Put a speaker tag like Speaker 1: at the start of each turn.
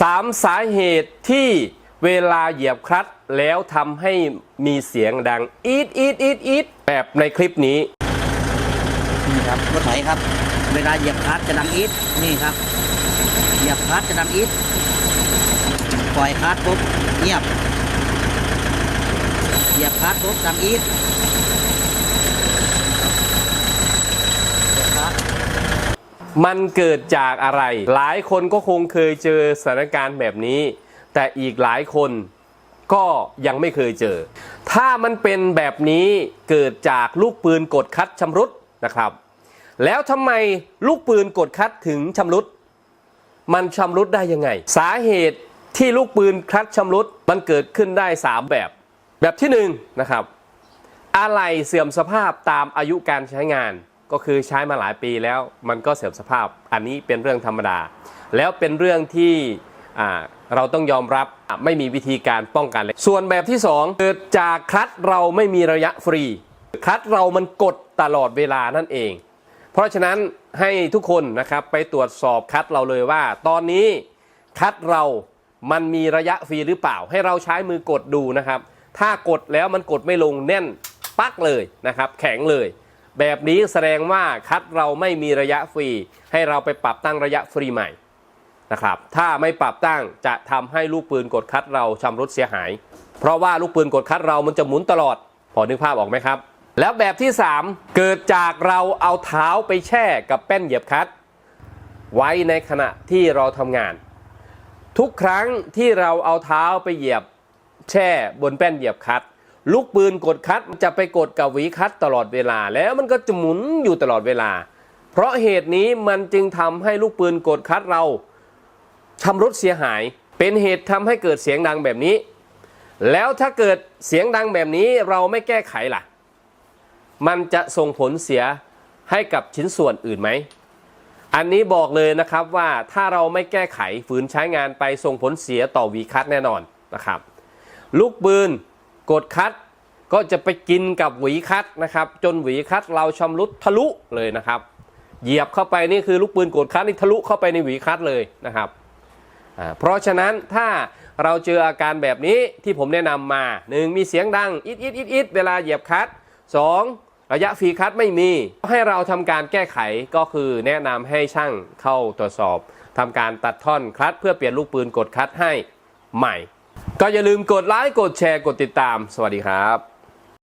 Speaker 1: สามสาเหตุที่เวลาเหยียบคลัตช์แล้วทำให้มีเสียงดังอีดอีดอีดอีดแบบในคลิปนี้
Speaker 2: นี่ครับรถไถครับ เวลาเหยียบคลัตช์จะดังอีทนี่ครับ เหยียบคลัตช์จะดังอีทปล่อยคลัตช์ปุ๊บเงียบ เหยียบคลัตช์ปุ๊บดังอีทเหยียบคลัตช์
Speaker 1: มันเกิดจากอะไร หลายคนก็คงเคยเจอสถานการณ์แบบนี้ แต่อีกหลายคนก็ยังไม่เคยเจอ ถ้ามันเป็นแบบนี้เกิดจากลูกปืนกดคัดชำรุดนะครับ แล้วทำไมลูกปืนกดคัดถึงชำรุด มันชำรุดได้ยังไง สาเหตุที่ลูกปืนคัดชำรุดมันเกิดขึ้นได้ 3 แบบ แบบที่1นงนะครับ อะไรเสื่อมสภาพตามอายุการใช้งาน ก็คือใช้มาหลายปีแล้วมันก็เสื่อมสภาพ อันนี้เป็นเรื่องธรรมดา แล้วเป็นเรื่องที่เราต้องยอมรับไม่มีวิธีการป้องกันเลยส่วนแบบที่2เกิดจากคลัตช์เราไม่มีระยะฟรีคลัตช์เรามันกดตลอดเวลานั่นเอง เพราะฉะนั้นให้ทุกคนนะครับไปตรวจสอบคัดเราเลยว่า ตอนนี้คัดเรามันมีระยะฟรีหรือเปล่า ให้เราใช้มือกดดูนะครับ ถ้ากดแล้วมันกดไม่ลงแน่นปักเลยนะครับ แข็งเลย แบบนี้แสดงว่าคัดเราไม่มีระยะฟรี ให้เราไปปรับตั้งระยะฟรีใหม่นะครับ ถ้าไม่ปรับตั้งจะทำให้ลูกปืนกดคัดเราชำรุดเสียหาย เพราะว่าลูกปืนกดคัดเรามันจะหมุนตลอด พอนึกภาพออกไหมครับ แล้วแบบที่ 3 เกิดจากเราเอาเท้าไปแช่กับแป้นเหยียบคัด ไว้ในขณะที่เราทำงาน ทุกครั้งที่เราเอาเท้าไปเหยียบแช่บนแป้นเหยียบคัด ลูกปืนกดคัดจะไปกดกับหวีคัดตลอดเวลา แล้วมันก็จะหมุนอยู่ตลอดเวลา เพราะเหตุนี้มันจึงทำให้ลูกปืนกดคัดเราชำรุดเสียหาย เป็นเหตุทำให้เกิดเสียงดังแบบนี้ แล้วถ้าเกิดเสียงดังแบบนี้เราไม่แก้ไขล่ะ มันจะส่งผลเสียให้กับชิ้นส่วนอื่นไหมอันนี้บอกเลยนะครับว่าถ้าเราไม่แก้ไขฝืนใช้งานไปส่งผลเสียต่อวีคัดแน่นอนนะครับ ลูกปืน กดคัดก็จะไปกินกับหวีคัดนะครับ จนหวีคัดเราชำรุดทะลุเลยนะครับ เหยียบเข้าไปนี่คือลูกปืนกดคัดนี่ทะลุเข้าไปในหวีคัดเลยนะครับเพราะฉะนั้นถ้าเราเจออาการแบบนี้ที่ผมแนะนำมา 1. มีเสียงดังอิดอิดอิดอิดเวลาเหยียบคัด 2. ระยะฟรีคัดไม่มี ให้เราทำการแก้ไขก็คือแนะนำให้ช่างเข้าตรวจสอบทำการตัดท่อนคัดเพื่อเปลี่ยนลูกปืนกดคัดให้ใหม่ ก็อย่าลืมกดไลค์กดแชร์กดติดตาม สวัสดีครับ